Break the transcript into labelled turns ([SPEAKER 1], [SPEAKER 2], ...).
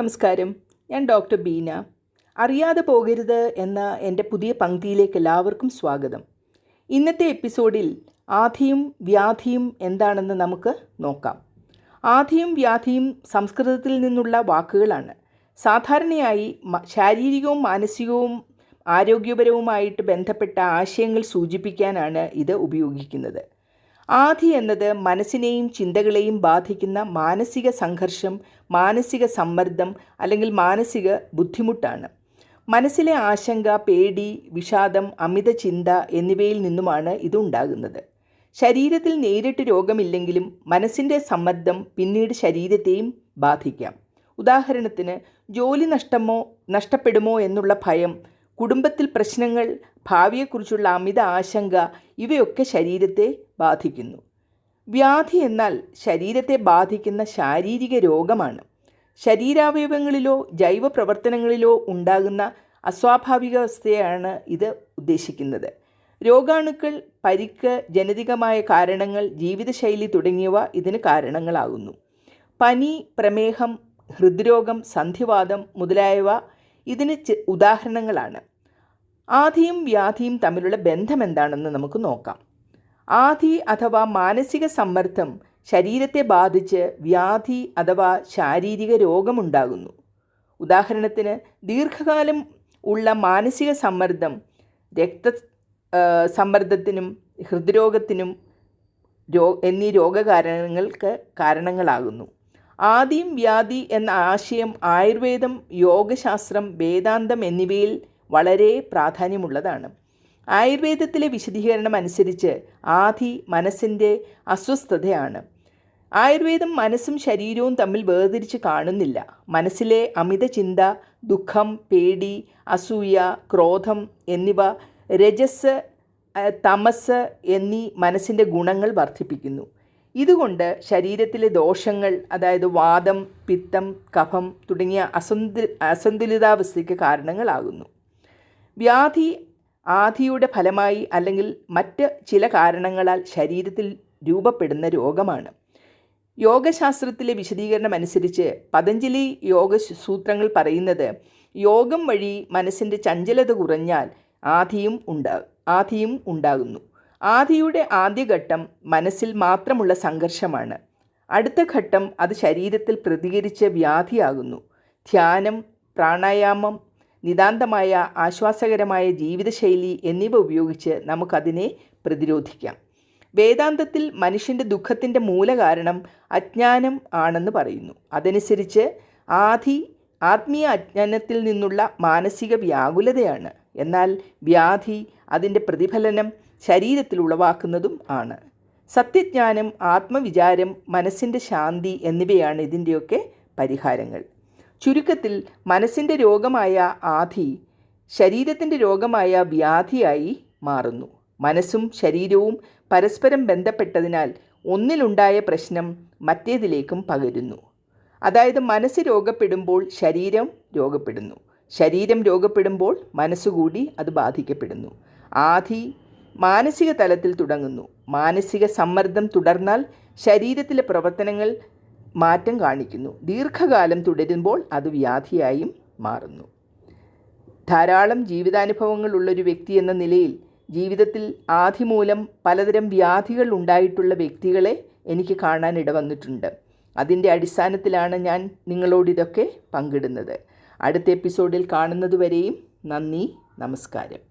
[SPEAKER 1] നമസ്കാരം. ഞാൻ ഡോക്ടർ ബീന. അറിയാതെ പോകരുത് എന്ന എന്റെ പുതിയ പങ്ക്തിയിലേക്ക് എല്ലാവർക്കും സ്വാഗതം. ഇന്നത്തെ എപ്പിസോഡിൽ ആധിയും വ്യാധിയും എന്താണെന്ന് നമുക്ക് നോക്കാം. ആധിയും വ്യാധിയും സംസ്കൃതത്തിൽ നിന്നുള്ള വാക്കുകളാണ്. സാധാരണയായി ശാരീരികവും മാനസികവും ആരോഗ്യപരവുമായിട്ട് ബന്ധപ്പെട്ട ആശയങ്ങൾ സൂചിപ്പിക്കാനാണ് ഇത് ഉപയോഗിക്കുന്നത്. ആധി എന്നത് മനസ്സിനെയും ചിന്തകളെയും ബാധിക്കുന്ന മാനസിക സംഘർഷം മാനസിക സമ്മർദ്ദം അല്ലെങ്കിൽ മാനസിക ബുദ്ധിമുട്ടാണ്. മനസ്സിലെ ആശങ്ക പേടി വിഷാദം അമിത ചിന്ത എന്നിവയിൽ നിന്നുമാണ് ഇതുണ്ടാകുന്നത് ശരീരത്തിൽ നേരിട്ട് രോഗമില്ലെങ്കിലും മനസ്സിന്റെ സമ്മർദ്ദം പിന്നീട് ശരീരത്തെയും ബാധിക്കാം. ഉദാഹരണത്തിന് ജോലി നഷ്ടമോ നഷ്ടപ്പെടുമോ എന്നുള്ള ഭയം കുടുംബത്തിൽ പ്രശ്നങ്ങൾ ഭാവിയെക്കുറിച്ചുള്ള അമിത ആശങ്ക ഇവയൊക്കെ ശരീരത്തെ ബാധിക്കുന്നു. വ്യാധി എന്നാൽ ശരീരത്തെ ബാധിക്കുന്ന ശാരീരിക രോഗമാണ്. ശരീരാവയവങ്ങളിലോ ജൈവ പ്രവർത്തനങ്ങളിലോ ഉണ്ടാകുന്ന അസ്വാഭാവികാവസ്ഥയാണ് ഇത് ഉദ്ദേശിക്കുന്നത്. രോഗാണുക്കൾ പരിക്ക് ജനിതകമായ കാരണങ്ങൾ ജീവിതശൈലി തുടങ്ങിയവ ഇതിന് കാരണങ്ങളാകുന്നു. പനി പ്രമേഹം ഹൃദ്രോഗം സന്ധിവാദം മുതലായവ ഇതിന് ഉദാഹരണങ്ങളാണ്. ആധിയും വ്യാധിയും തമ്മിലുള്ള ബന്ധം എന്താണെന്ന് നമുക്ക് നോക്കാം. ആധി അഥവാ മാനസിക സമ്മർദ്ദം ശരീരത്തെ ബാധിച്ച് വ്യാധി അഥവാ ശാരീരിക രോഗമുണ്ടാകുന്നു. ഉദാഹരണത്തിന് ദീർഘകാലം ഉള്ള മാനസിക സമ്മർദ്ദം രക്ത സമ്മർദ്ദത്തിനും ഹൃദ്രോഗത്തിനും രോ എന്നീ രോഗകാരണങ്ങൾക്ക് കാരണങ്ങളാകുന്നു. ആദിയും വ്യാധി എന്ന ആശയം ആയുർവേദം യോഗശാസ്ത്രം വേദാന്തം എന്നിവയിൽ വളരെ പ്രാധാന്യമുള്ളതാണ്. ആയുർവേദത്തിലെ വിശദീകരണം അനുസരിച്ച് ആധി മനസ്സിന്റെ അസ്വസ്ഥതയാണ്. ആയുർവേദം മനസ്സും ശരീരവും തമ്മിൽ വേർതിരിച്ച് കാണുന്നില്ല. മനസ്സിലെ അമിത ചിന്ത ദുഃഖം പേടി അസൂയ ക്രോധം എന്നിവ രജസ് തമസ് എന്നീ മനസ്സിന്റെ ഗുണങ്ങൾ വർദ്ധിപ്പിക്കുന്നു. ഇതുകൊണ്ട് ശരീരത്തിലെ ദോഷങ്ങൾ അതായത് വാദം പിത്തം കഫം തുടങ്ങിയ അസന്തു അസന്തുലിതാവസ്ഥയ്ക്ക് കാരണങ്ങളാകുന്നു. വ്യാധി ആധിയുടെ ഫലമായി അല്ലെങ്കിൽ മറ്റ് ചില കാരണങ്ങളാൽ ശരീരത്തിൽ രൂപപ്പെടുന്ന രോഗമാണ്. യോഗശാസ്ത്രത്തിലെ വിശദീകരണം അനുസരിച്ച് പതഞ്ജലി യോഗ സൂത്രങ്ങൾ പറയുന്നത് യോഗം വഴി മനസ്സിന്റെ ചഞ്ചലത കുറഞ്ഞാൽ ആധിയും ഉണ്ടാ ആധിയും ഉണ്ടാകുന്നു. ആധിയുടെ ആദ്യഘട്ടം മനസ്സിൽ മാത്രമുള്ള സംഘർഷമാണ്. അടുത്ത ഘട്ടം അത് ശരീരത്തിൽ പ്രതികരിച്ച് വ്യാധിയാകുന്നു. ധ്യാനം പ്രാണായാമം നിതാന്തമായ ആശ്വാസകരമായ ജീവിതശൈലി എന്നിവ ഉപയോഗിച്ച് നമുക്കതിനെ പ്രതിരോധിക്കാം. വേദാന്തത്തിൽ മനുഷ്യന്റെ ദുഃഖത്തിന്റെ മൂലകാരണം അജ്ഞാനം ആണെന്ന് പറയുന്നു. അതനുസരിച്ച് ആധി ആത്മീയ അജ്ഞാനത്തിൽ നിന്നുള്ള മാനസിക വ്യാകുലതയാണ്. എന്നാൽ വ്യാധി അതിന്റെ പ്രതിഫലനം ശരീരത്തിൽ ഉളവാക്കുന്നതും ആണ്. സത്യജ്ഞാനം ആത്മവിചാരം മനസ്സിന്റെ ശാന്തി എന്നിവയാണ് ഇതിന്റെയൊക്കെ പരിഹാരങ്ങൾ. ചുരുക്കത്തിൽ മനസ്സിന്റെ രോഗമായ ആധി ശരീരത്തിന്റെ രോഗമായ വ്യാധിയായി മാറുന്നു. മനസ്സും ശരീരവും പരസ്പരം ബന്ധപ്പെട്ടതിനാൽ ഒന്നിലുണ്ടായ പ്രശ്നം മറ്റേതിലേക്കും പകരുന്നു. അതായത് മനസ്സ് രോഗപ്പെടുമ്പോൾ ശരീരം രോഗപ്പെടുന്നു. ശരീരം രോഗപ്പെടുമ്പോൾ മനസ്സുകൂടി അത് ബാധിക്കപ്പെടുന്നു. ആധി മാനസിക തലത്തിൽ തുടങ്ങുന്നു. മാനസിക സമ്മർദ്ദം തുടർന്നാൽ ശരീരത്തിലെ പ്രവർത്തനങ്ങൾ മാറ്റം കാണിക്കുന്നു. ദീർഘകാലം തുടരുമ്പോൾ അത് വ്യാധിയായും മാറുന്നു. ധാരാളം ജീവിതാനുഭവങ്ങൾ ഉള്ളൊരു വ്യക്തി എന്ന നിലയിൽ ജീവിതത്തിൽ ആധിമൂലം പലതരം വ്യാധികൾ ഉണ്ടായിട്ടുള്ള വ്യക്തികളെ എനിക്ക് കാണാൻ ഇടവന്നിട്ടുണ്ട്. അതിന്റെ അടിസ്ഥാനത്തിലാണ് ഞാൻ നിങ്ങളോടിതൊക്കെ പങ്കിടുന്നത്. അടുത്ത എപ്പിസോഡിൽ കാണുന്നതുവരെയും നന്ദി നമസ്കാരം.